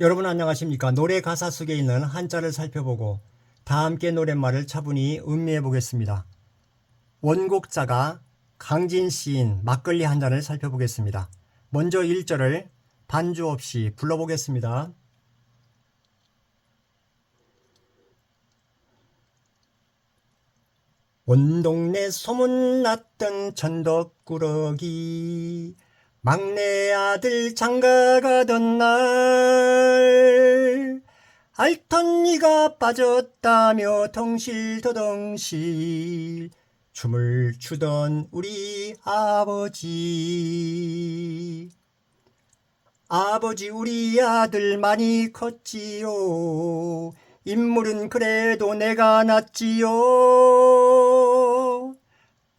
여러분 안녕하십니까? 노래 가사 속에 있는 한자를 살펴보고 다 함께 노랫말을 차분히 음미해 보겠습니다. 원곡자가 강진 시인 막걸리 한 잔을 살펴보겠습니다. 먼저 1절을 반주 없이 불러보겠습니다. 온 동네 소문났던 천덕꾸러기 막내 아들 장가가던 날 알턴니가 빠졌다며 덩실더덩실 춤을 추던 우리 아버지. 아버지 우리 아들 많이 컸지요. 인물은 그래도 내가 낫지요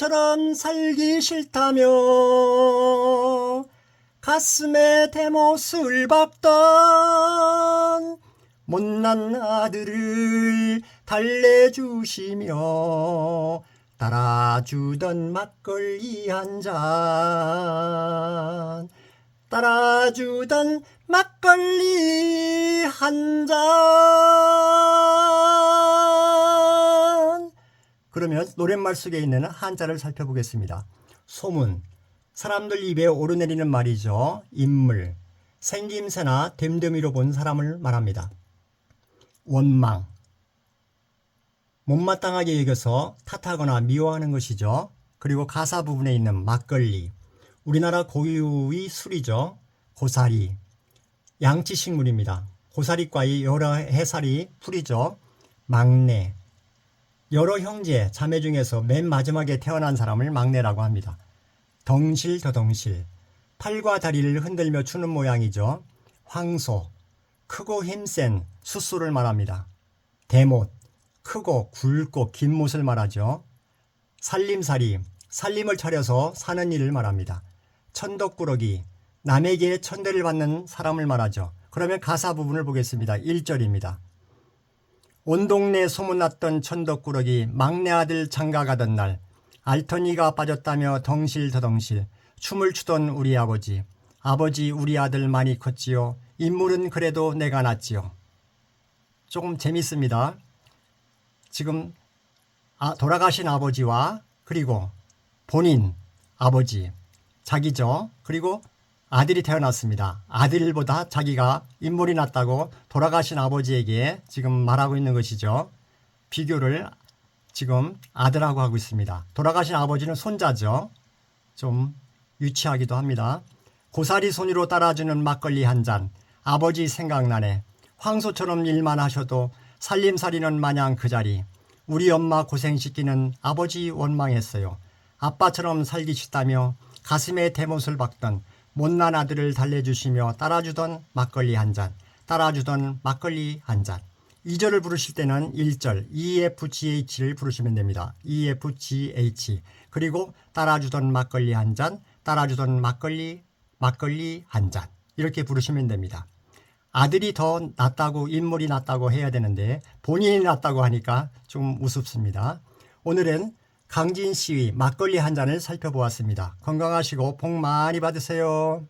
아빠처럼 살기 싫다며 가슴에 대못을 박던 못난 아들을 달래주시며 따라주던 막걸리 한 잔 따라주던 막걸리 한 잔. 그러면 노랫말 속에 있는 한자를 살펴보겠습니다. 소문, 사람들 입에 오르내리는 말이죠. 인물, 생김새나 됨됨이로 본 사람을 말합니다. 원망, 못마땅하게 여겨서 탓하거나 미워하는 것이죠. 그리고 가사 부분에 있는 막걸리, 우리나라 고유의 술이죠. 고사리, 양치식물입니다. 고사리과의 여러 해살이 풀이죠. 막내, 여러 형제, 자매 중에서 맨 마지막에 태어난 사람을 막내라고 합니다. 덩실 더덩실, 팔과 다리를 흔들며 추는 모양이죠. 황소, 크고 힘센 숫소를 말합니다. 대못, 크고 굵고 긴 못을 말하죠. 살림살이, 살림을 차려서 사는 일을 말합니다. 천덕꾸러기, 남에게 천대를 받는 사람을 말하죠. 그러면 가사 부분을 보겠습니다. 1절입니다. 온 동네 소문났던 천덕꾸러기 막내 아들 장가가던 날 알턴이가 빠졌다며 덩실더덩실 춤을 추던 우리 아버지. 아버지 우리 아들 많이 컸지요. 인물은 그래도 내가 낫지요. 조금 재밌습니다. 지금 아, 돌아가신 아버지와 그리고 본인 아버지 자기죠. 그리고 아들이 태어났습니다. 아들보다 자기가 인물이 낫다고 돌아가신 아버지에게 지금 말하고 있는 것이죠. 비교를 지금 아들하고 하고 있습니다. 돌아가신 아버지는 손자죠. 좀 유치하기도 합니다. 고사리 손으로 따라주는 막걸리 한 잔. 아버지 생각나네. 황소처럼 일만 하셔도 살림살이는 마냥 그 자리. 우리 엄마 고생시키는 아버지 원망했어요. 아빠처럼 살기 싫다며 가슴에 대못을 박던 못난 아들을 달래주시며 따라주던 막걸리 한 잔, 따라주던 막걸리 한 잔. 2절을 부르실 때는 1절 EFGH를 부르시면 됩니다. EFGH. 그리고 따라주던 막걸리 한 잔, 따라주던 막걸리, 막걸리 한 잔. 이렇게 부르시면 됩니다. 아들이 더 낫다고, 인물이 낫다고 해야 되는데 본인이 낫다고 하니까 좀 우습습니다. 오늘은 강진 씨의 막걸리 한 잔을 살펴보았습니다. 건강하시고 복 많이 받으세요.